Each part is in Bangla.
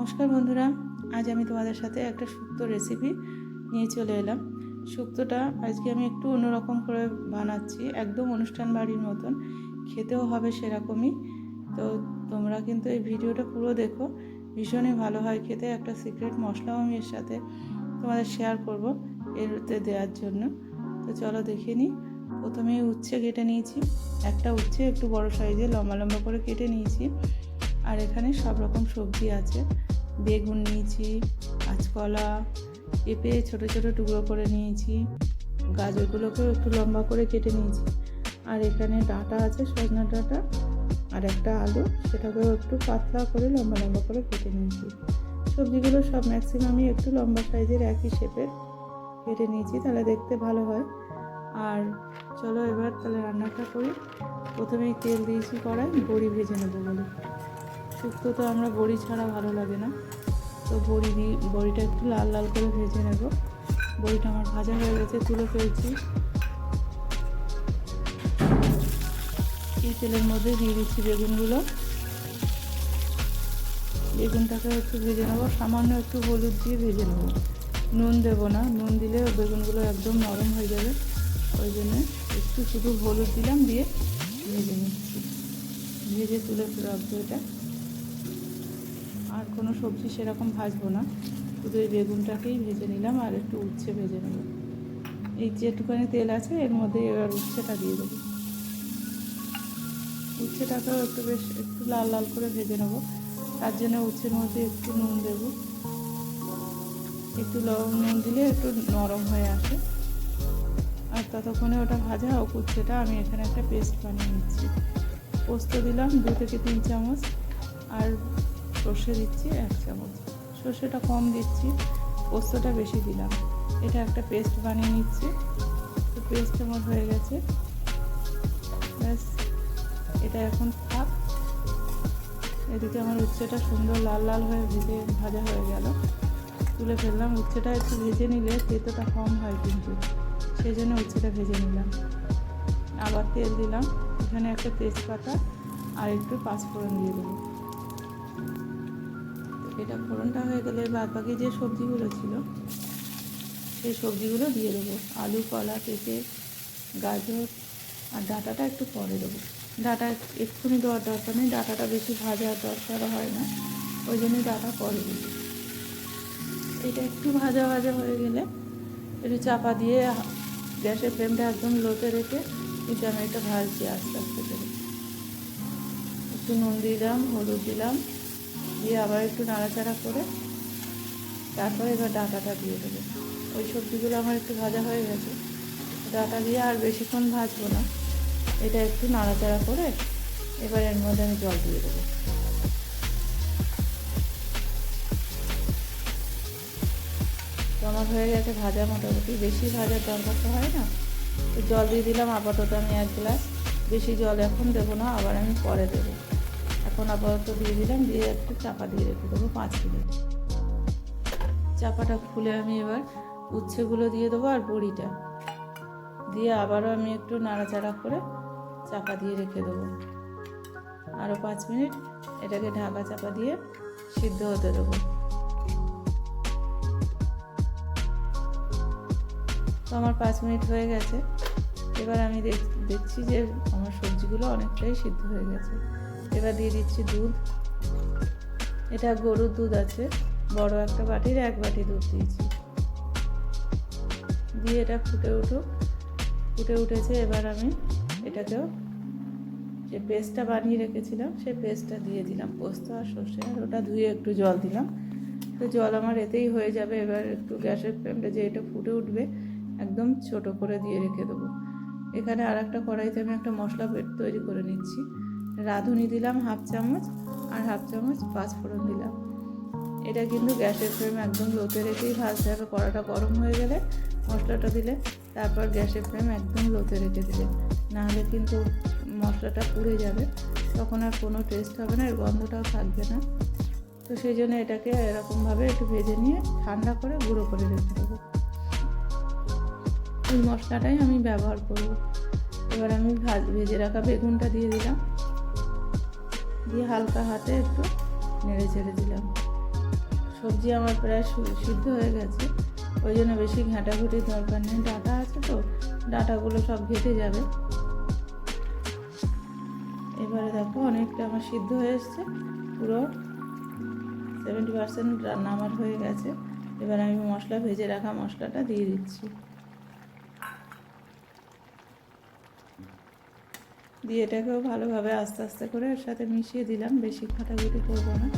নমস্কার বন্ধুরা, আজ আমি তোমাদের সাথে একটা শুক্তো রেসিপি নিয়ে চলে এলাম। শুক্তোটা আজকে আমি একটু অন্যরকম করে বানাচ্ছি, একদম অনুষ্ঠান বাড়ির মতন। খেতেও হবে সেরকমই। তো তোমরা কিন্তু এই ভিডিওটা পুরো দেখো, ভীষণই ভালো হয় খেতে। একটা সিক্রেট মশলাও আমি এর সাথে তোমাদের শেয়ার করব এরতে দেওয়ার জন্য। তো চলো দেখে নিই প্রথমে উচ্ছে কেটে নিয়েছি। একটা উচ্ছে একটু বড় সাইজে লম্বা লম্বা করে কেটে নিয়েছি। আর এখানে সব রকম সবজি আছে। বেগুন নিয়েছি কাঁচকলা পেঁপে ছোট ছোট টুকরো করে নিয়েছি। গাজরগুলোকেও একটু লম্বা করে কেটে নিয়েছি। আর এখানে ডাঁটা আছে, সজনা ডাঁটা আর একটা আলু, সেটাকেও একটু পাতলা করে লম্বা লম্বা করে কেটে নিয়েছি। সবজিগুলো সব ম্যাক্সিমামই একটু লম্বা সাইজের একই শেপের কেটে নিয়েছি, তাহলে দেখতে ভালো হয়। আর চলো এবার তাহলে রান্নাটা করি। প্রথমেই তেল দিয়েছি কড়াই, বড়ি ভেজে নেব বলে। শুক্তো তো আমরা বড়ি ছাড়া ভালো লাগে না। তো বড়ি দিই বড়িটা একটু লাল লাল করে ভেজে নেব। বড়িটা আমার ভাজা হয়ে গেছে, তুলে ফেলছি। এই তেলের মধ্যে দিয়ে দিচ্ছি বেগুনগুলো। বেগুনটাকে একটু ভেজে নেব। সামান্য একটু হলুদ দিয়ে ভেজে নেব। নুন দেবো না, নুন দিলে বেগুনগুলো একদম নরম হয়ে যাবে। ওই জন্য একটু শুধু হলুদ দিলাম দিয়ে ভেজে নিচ্ছি। ভেজে তুলে রাখব এটা। কোনো সবজি সেরকম ভাজবো না। শুধু এই বেগুনটাকেই ভেজে নিলাম আর একটু উচ্ছে ভেজে নেব। এই যেটুখানি তেল আছে, এর মধ্যে এবার উচ্ছেটা দিয়ে দেবো। উচ্ছেটাকেও একটু বেশ একটু লাল লাল করে ভেজে নেব। তার জন্য উচ্ছের মধ্যে একটু নুন দেবো। একটু নুন দিলে একটু নরম হয়ে আসে। আর ততক্ষণে ওটা ভাজা হোক উচ্ছেটা, আমি এখানে একটা পেস্ট বানিয়ে নিচ্ছি। পোস্ত দিলাম দু থেকে তিন চামচ। আর সর্ষে দিচ্ছি, এক চামচ। সর্ষেটা কম দিচ্ছি, পোস্তটা বেশি দিলাম। এটা একটা পেস্ট বানিয়ে নিচ্ছি। তো পেস্ট আমার হয়ে গেছে। ব্যাস, এটা এখন থাক। এদিকে আমার উচ্ছেটা সুন্দর লাল লাল হয়ে ভেজে, ভাজা হয়ে গেল। তুলে ফেললাম। উচ্ছেটা একটু ভেজে নিলে তেতোটা কম হয় কিন্তু। সেই জন্য উচ্ছেটা ভেজে নিলাম। আবার তেল দিলাম। এখানে একটা তেজপাতা আর একটু পাঁচফোড়ন দিয়ে দেবো। এটা ফোড়নটা হয়ে গেলে বাদ বাকি যে সবজিগুলো ছিল, সেই সবজিগুলো দিয়ে দেবো। আলু, কলা, পেঁপে, গাজর আর ডাঁটাটা একটু পরে দেবো। ডাঁটা এক্ষুনি দেওয়ার দরকার নেই, ডাঁটাটা বেশি ভাজার দরকার হয় না, ওই জন্যই ডাঁটা পরে দেবো এটা একটু ভাজা ভাজা হয়ে গেলে একটু চাপা দিয়ে গ্যাসের ফ্লেমটা একদম লোতে রেখে কিন্তু আমি এটা ভাজছি আস্তে আস্তে করে একটু নুন দিলাম, হলুদ দিলাম দিয়ে আবার একটু নাড়াচাড়া করে তারপরে এবার ডাঁটাটা দিয়ে দেবো। ওই সবজিগুলো আমার একটু ভাজা হয়ে গেছে। ডাঁটা দিয়ে আর বেশিক্ষণ ভাজবো না। এটা একটু নাড়াচাড়া করে এবার এর মধ্যে আমি জল দিয়ে দেবো। তো আমার হয়ে গেছে ভাজা মোটামুটি। বেশি ভাজার দরকার তো হয় না। তো জল দিয়ে দিলাম, আপাতত আমি এক গ্লাস। বেশি জল এখন দেবো না, আবার আমি পরে দেবো। এখন আপাতত দিয়ে দিলাম, দিয়ে একটু চাপা দিয়ে রেখে দেবো পাঁচ মিনিট। চাপাটা খুলে আমি এবার উচ্ছেগুলো দিয়ে দেবো আর বড়িটা। দিয়ে আবারও আমি একটু নাড়াচাড়া করে চাপা দিয়ে রেখে দেবো। আরও পাঁচ মিনিট এটাকে ঢাকা চাপা দিয়ে সিদ্ধ হতে দেবো। তো আমার পাঁচ মিনিট হয়ে গেছে। এবার আমি দেখছি যে আমার সবজিগুলো অনেকটাই সিদ্ধ হয়ে গেছে। এবার দিয়ে দিচ্ছি দুধ। এটা গরুর দুধ আছে, বড় একটা বাটির, এক বাটি দুধ দিয়েছি। দিয়ে এটা ফুটে উঠুক। ফুটে উঠেছে, এবার আমি এটাকেও যে পেস্টটা বানিয়ে রেখেছিলাম, সেই পেস্টটা দিয়ে দিলাম। পোস্ত আর সর্ষে আর ওটা ধুয়ে একটু জল দিলাম। তো জল আমার এতেই হয়ে যাবে, এবার একটু গ্যাসের ফ্লেমটা যে এটা ফুটে উঠবে, একদম ছোট করে দিয়ে রেখে দেবো। এখানে আর একটা কড়াইতে আমি একটা মশলা তৈরি করে নিচ্ছি। রাঁধুনি দিলাম হাফ চামচ আর হাফ চামচ পাঁচফোড়ন দিলাম। এটা কিন্তু গ্যাসের ফ্লেম একদম লোতে রেখেই ভাজতে হবে, কড়াটা গরম হয়ে গেলে মশলাটা দিলে, তারপর গ্যাসের ফ্লেম একদম লোতে রেখে দিলে। নাহলে কিন্তু মশলাটা পুড়ে যাবে, তখন আর কোনো টেস্ট হবে না, এর গন্ধটাও থাকবে না। তো সেই জন্য এটাকে এরকমভাবে একটু ভেজে নিয়ে ঠান্ডা করে গুঁড়ো করে রেখে দেবো। এই মশলাটাই আমি ব্যবহার করব। এবার আমি ভেজে রাখা বেগুনটা দিয়ে দিলাম। দিয়ে হালকা হাতে একটু নেড়ে ছেড়ে দিলাম। সবজি আমার প্রায় সিদ্ধ হয়ে গেছে। ওই জন্য বেশি ঘাঁটাঘুটির দরকার নেই। ডাটা আছে তো, ডাটাগুলো সব ঘেটে যাবে। এবারে দেখো অনেকটা আমার সিদ্ধ হয়ে এসছে। পুরো সেভেন্টি পার্সেন্ট রান্না আমার হয়ে গেছে। এবার আমি মশলা, ভেজে রাখা মশলাটা দিয়ে দিচ্ছি। দিয়ে এটাকেও ভালোভাবে আস্তে আস্তে করে এর সাথে মিশিয়ে দিলাম, বেশি খাটাগুটি করব না।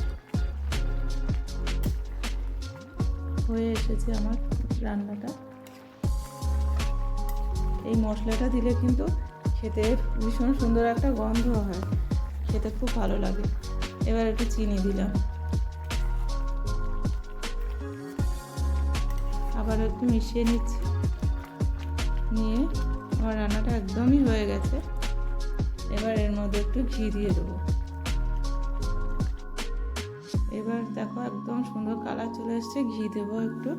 হয়ে এসেছে আমার রান্নাটা। এই মশলাটা দিলে কিন্তু খেতে ভীষণ সুন্দর একটা গন্ধ হয়, খেতে খুব ভালো লাগে। এবার একটু চিনি দিলাম। আবার একটু মিশিয়ে নিচ্ছি। নিয়ে আমার রান্নাটা একদমই হয়ে গেছে। একটু ঘি দিয়ে দেবো। এবার দেখো একদম সুন্দর কালার চলে এসছে, ঘি দেবো একটু।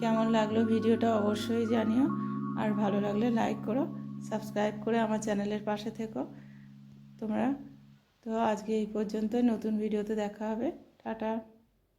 কেমন লাগল ভিডিওটা অবশ্যই জানিও। আর ভালো লাগলে লাইক করো, সাবস্ক্রাইব করে আমার চ্যানেলের পাশে থেকো। তোমরা তো আজকে এই পর্যন্ত নতুন ভিডিওতে দেখা হবে। টাটা।